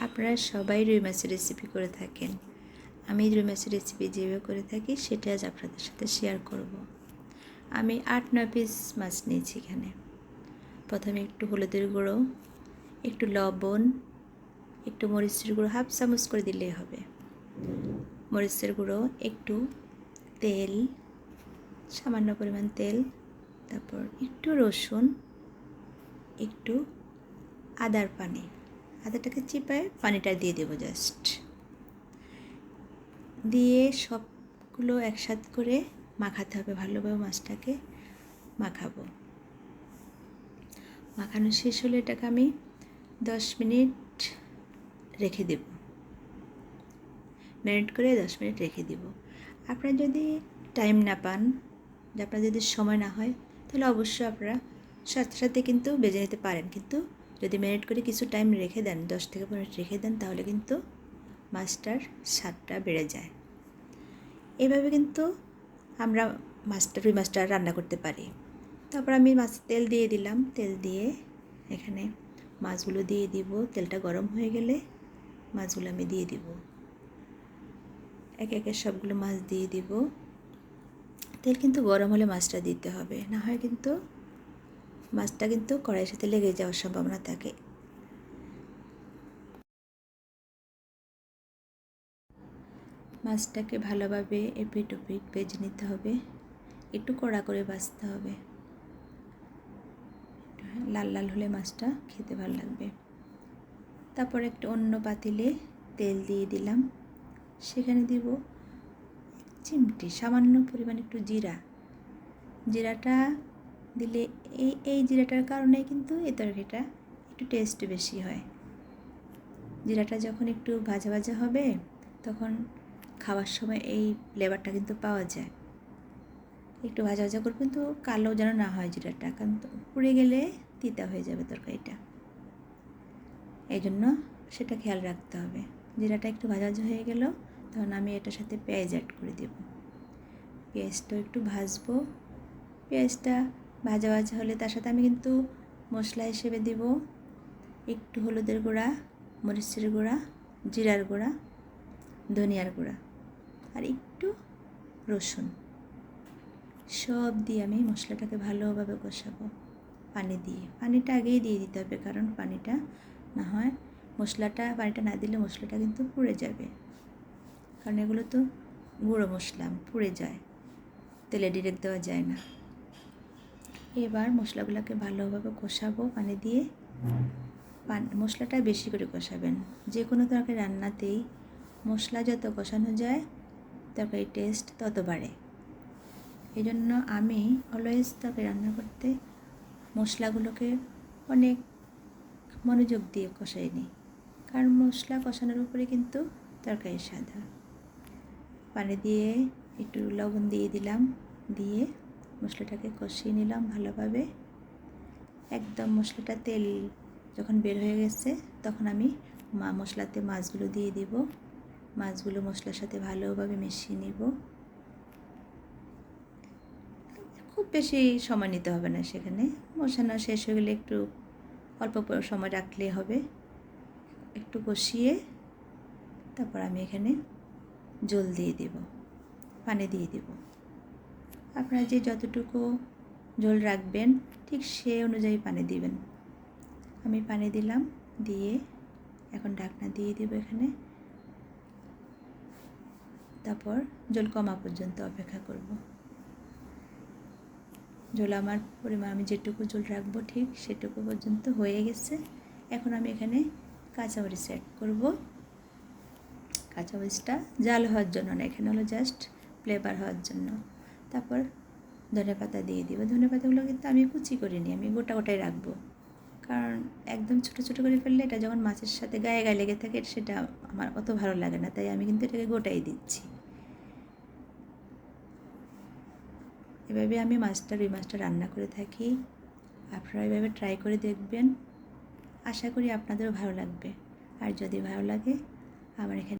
আপনারা সবাই রুই মাছের রেসিপি করে থাকেন। আমি রুই মাছের রেসিপি যেভাবে করে থাকি, সেটা আজ আপনাদের সাথে শেয়ার করব। আমি আট, নয় পিস মাছ নিয়েছি এখানে। প্রথমে একটু হলুদের গুঁড়ো, একটু লবণ, একটু মরিচের গুঁড়ো, হাফ চামচ করে দিলেই হবে। মরিচের গুঁড়ো, একটু তেল, সামান্য পরিমাণ তেল, তারপর একটু রসুন, একটু আদার পানি। আদাটাকে চিপায় পানিটা দিয়ে দেবো জাস্ট দিয়ে সবগুলো একসাথ করে মাখাতে হবে ভালোভাবে মাছটাকে, মাখাবো। মাখানো শেষ হলে এটাকে আমি দশ মিনিট রেখে দেব। ম্যারিনেট করে দশ মিনিট রেখে দেব। আপনারা যদি টাইম না পান আপনার যদি সময় না হয়, তাহলে অবশ্যই আপনারা সাথে সাথে কিন্তু বেজে নিতে পারেন। কিন্তু যদি ম্যারিনেট করে কিছু টাইম রেখে দেন, দশ থেকে পনেরো মিনিট রেখে দেন, তাহলে কিন্তু মাছটার স্বাদটা বেড়ে যায়। এভাবে কিন্তু আমরা মাছটা রুই মাছটা রান্না করতে পারি। তারপর আমি মাছ, তেল দিয়ে দিলাম। তেল দিয়ে এখানে মাছগুলো দিয়ে দিব। তেলটা গরম হয়ে গেলে মাছগুলো আমি দিয়ে দিব। এক একে সবগুলো মাছ দিয়ে দিব। তেল কিন্তু গরম হলে মাছটা দিতে হবে। না হয় কিন্তু মাছটা কিন্তু কড়াইয়ের সাথে লেগে যাওয়ার সম্ভাবনা থাকে। মাছটাকে ভালোভাবে এপিট ওপিট ভেজে নিতে হবে। একটু কড়া করে বাছতে হবে। লাল লাল হলে মাছটা খেতে ভালো লাগবে। তারপর একটা অন্য পাতিলে তেল দিয়ে দিলাম। সেখানে দিব চিমটি, সামান্য পরিমাণ একটু জিরা। জিরাটা দিলে এই এই জিরাটার কারণে কিন্তু এই তরকারিটা একটু টেস্ট বেশি হয়। জিরাটা যখন একটু ভাজা ভাজা হবে, তখন খাওয়ার সময় এই ফ্লেভারটা কিন্তু পাওয়া যায়। একটু ভাজা ভাজা করে কিন্তু কালো যেন না হয় জিরাটা, কারণ পুড়ে গেলে তিতা হয়ে যাবে তরকারিটা। এই জন্য সেটা খেয়াল রাখতে হবে। জিরাটা একটু ভাজা ভাজা হয়ে গেল, তখন আমি এটার সাথে পেঁয়াজ অ্যাড করে দেব। পেঁয়াজটাও একটু ভাজবো। পেঁয়াজটা ভাজা ভাজা হলে তার সাথে আমি কিন্তু মশলা হিসেবে দিব একটু হলুদের গুঁড়া, মরিচের গুঁড়া, জিরার গুঁড়া, ধনিয়ার গুঁড়া আর একটু রসুন। সব দিয়ে আমি মশলাটাকে ভালোভাবে কষাবো পানি দিয়ে। পানিটা আগেই দিয়ে দিতে হবে কারণ পানিটা না হয় মশলাটা, পানিটা না দিলে মশলাটা কিন্তু পুড়ে যাবে। কারণ এগুলো তো গুঁড়ো মশলা, পুড়ে যায়। তেলে ডিরেক্ট দেওয়া যায় না। এবার মশলাগুলোকে ভালোভাবে কষাবো পানি দিয়ে। পান, মশলাটা বেশি করে কষাবেন। যে কোনো তরকারি রান্নাতেই মশলা যত কষানো যায় তরকারির টেস্ট তত বাড়ে। এই জন্য আমি অলওয়েজ তরকারি রান্না করতে মশলাগুলোকে অনেক মনোযোগ দিয়ে কষাই নিই কারণ মশলা কষানোর উপরে কিন্তু তরকারি সাদা পানি দিয়ে একটু লবণ দিয়ে দিলাম, দিয়ে মশলাটাকে কষিয়ে নিলাম ভালোভাবে। একদম মশলাটা তেল যখন বের হয়ে গেছে, তখন আমি মা মশলাতে মাছগুলো দিয়ে দিব। মাছগুলো মশলার সাথে ভালোভাবে মিশিয়ে নিব। খুব বেশি সময় নিতে হবে না সেখানে। মশানো শেষ হয়ে গেলে একটু অল্প সময় রাখলে হবে। একটু কষিয়ে তারপর আমি এখানে জল দিয়ে দেব, পানি দিয়ে দেব। আপনারা যে যতটুকু জল রাখবেন, ঠিক সে অনুযায়ী পানি দিবেন। আমি পানি দিলাম, দিয়ে এখন ঢাকনা দিয়ে দেবো এখানে। তারপর জল কমা পর্যন্ত অপেক্ষা করব। জল আমার পরিমাণ, আমি যেটুকু জল রাখব, ঠিক সেটুকু পর্যন্ত হয়ে গেছে। এখন আমি এখানে কাঁচামরিচ অ্যাড করব। কাঁচামরিচটা জাল হওয়ার জন্য না, এখানে হলো জাস্ট ফ্লেভার হওয়ার জন্য। তারপর ধনে পাতা দিয়ে দিব। ধনে পাতাগুলো কিন্তু আমি কুচি করিনি আমি গোটা গোটাই রাখব। কারণ একদম ছোটো ছোটো করে ফেললে এটা যখন মাছের সাথে গায়ে গায়ে লেগে থাকে, সেটা আমার অত ভালো লাগে না, তাই আমি কিন্তু এটাকে গোটাই দিচ্ছি। এভাবে আমি মাছটা, রুই মাছটা রান্না করে থাকি। আপনারা এভাবে ট্রাই করে দেখবেন। আশা করি আপনাদেরও ভালো লাগবে। আর যদি ভালো লাগে, আমার এখানে